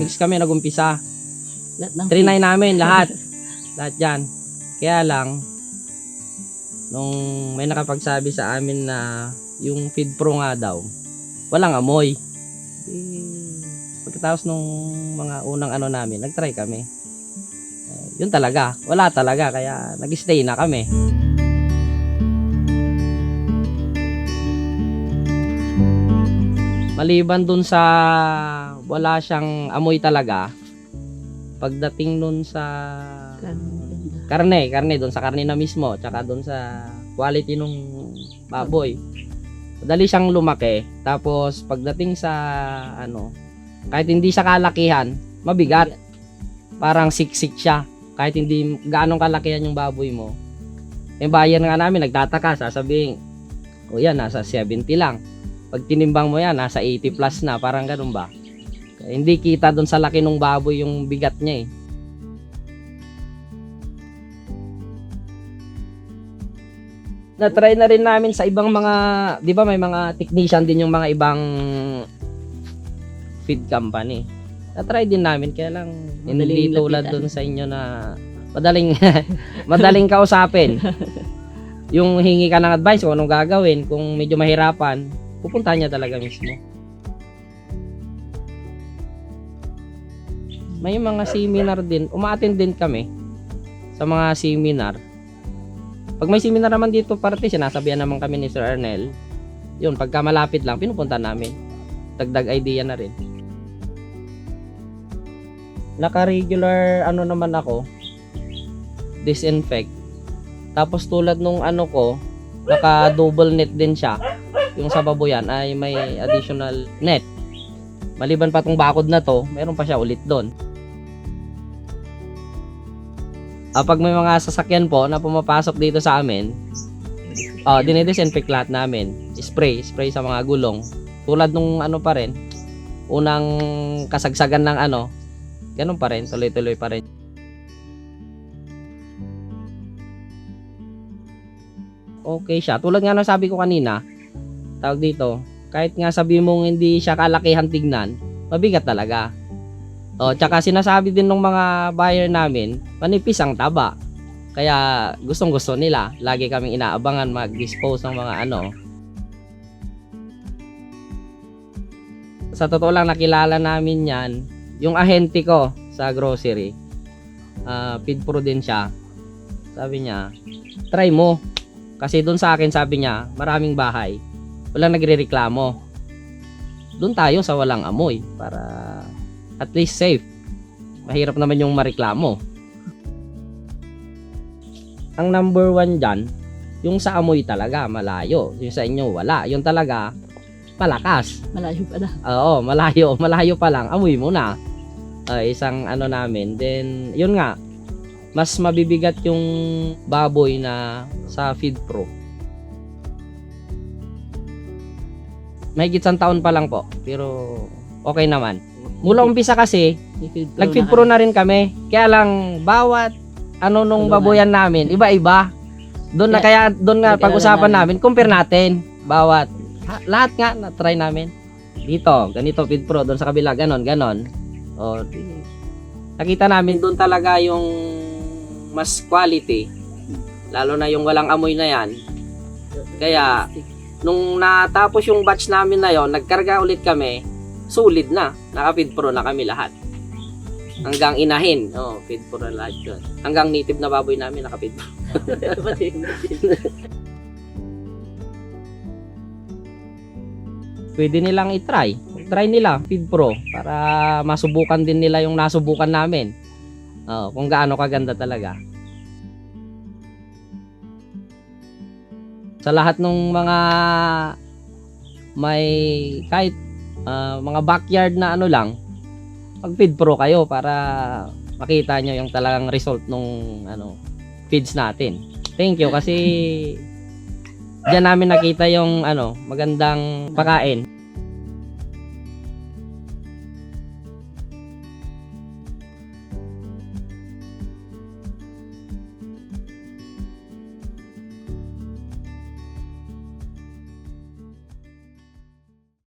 mix kami nagumpisa. Lahat ng Trinay namin lahat. lahat yan. Kaya lang, nung may nakapagsabi sa amin na yung feed pro nga daw, walang amoy. Di, pagkatapos nung mga unang ano namin, nagtry kami. Eh, yun talaga, wala talaga, kaya nag-stay na kami. Maliban dun sa wala siyang amoy talaga, pagdating nun sa Karne. karne, doon sa karne na mismo, tsaka doon sa quality nung baboy. Madali siyang lumaki. Tapos pagdating sa ano, kahit hindi siya kalakihan, mabigat. Parang siksik siya. Kahit hindi gaano kalakihan yung baboy mo. Yung bayan nga namin nagtataka, sasabihin, o yan, nasa 70 lang. Pag tinimbang mo yan, nasa 80 plus na, parang ganun ba? Kaya hindi kita doon sa laki ng baboy yung bigat niya eh. na-try na rin namin sa ibang mga, 'di ba may mga technician din yung mga ibang feed company. Na-try din namin kaya lang hindi Madaling tulad lapitan. doon sa inyo na madaling madaling kausapin. yung hingi ka ng advice kung anong gagawin, kung medyo mahirapan, pupunta niya talaga mismo. May mga seminar din, umaattend din kami sa mga seminar pag may seminar naman dito parte, sinasabihan naman kami ni Sir Arnel. Yun, pagka malapit lang, pinupunta namin. Dagdag idea na rin. Naka-regular ano naman ako, disinfect. Tapos tulad nung ano ko, naka-double net din siya. Yung sa baboyan ay may additional net. Maliban pa tong bakod na to, meron pa siya ulit doon. Ah, pag may mga sasakyan po na pumapasok dito sa amin, oh, dinidisinfect lahat namin. Spray, spray sa mga gulong. Tulad nung ano pa rin, unang kasagsagan ng ano, ganun pa rin, tuloy-tuloy pa rin. Okay siya. Tulad nga ng sabi ko kanina, tawag dito, kahit nga sabi mong hindi siya kalakihan tignan, mabigat talaga. O, tsaka sinasabi din ng mga buyer namin, manipis ang taba. Kaya gustong gusto nila. Lagi kaming inaabangan mag-dispose ng mga ano. Sa totoo lang nakilala namin yan, yung ahente ko sa grocery. ah feed pro din siya. Sabi niya, try mo. Kasi doon sa akin sabi niya, maraming bahay. Walang nagre-reklamo. Doon tayo sa walang amoy para at least safe. Mahirap naman yung mareklamo. Ang number one dyan, yung sa amoy talaga, malayo. Yung sa inyo, wala. Yung talaga, malakas. Malayo pa na. Oo, malayo. Malayo pa lang. Amoy mo na. Ah, isang ano namin. Then, yun nga, mas mabibigat yung baboy na sa Feed Pro. May isang taon pa lang po. Pero, okay naman. Mula umpisa kasi, nag-feed na pro na rin kami. Kaya lang, bawat ano nung Tulungan. baboyan namin, iba-iba. Doon na kaya, doon nga pag-usapan namin. compare natin. Bawat, ha- lahat nga, na-try namin. Dito, ganito feed pro, doon sa kabila, ganon, ganon. O, nakita namin doon talaga yung mas quality. Lalo na yung walang amoy na yan. Kaya, nung natapos yung batch namin na yon, nagkarga ulit kami, solid na. Naka-feed pro na kami lahat. Hanggang inahin. Oh, feed pro na lahat yun. Hanggang native na baboy namin naka-feed pro. Pwede nilang i-try. Try nila, feed pro. Para masubukan din nila yung nasubukan namin. Oh, kung gaano kaganda talaga. Sa lahat ng mga may kahit ah, mga backyard na ano lang, pag feed pro kayo para makita nyo yung talagang result nung ano feeds natin. Thank you kasi diyan namin nakita yung ano magandang pakain.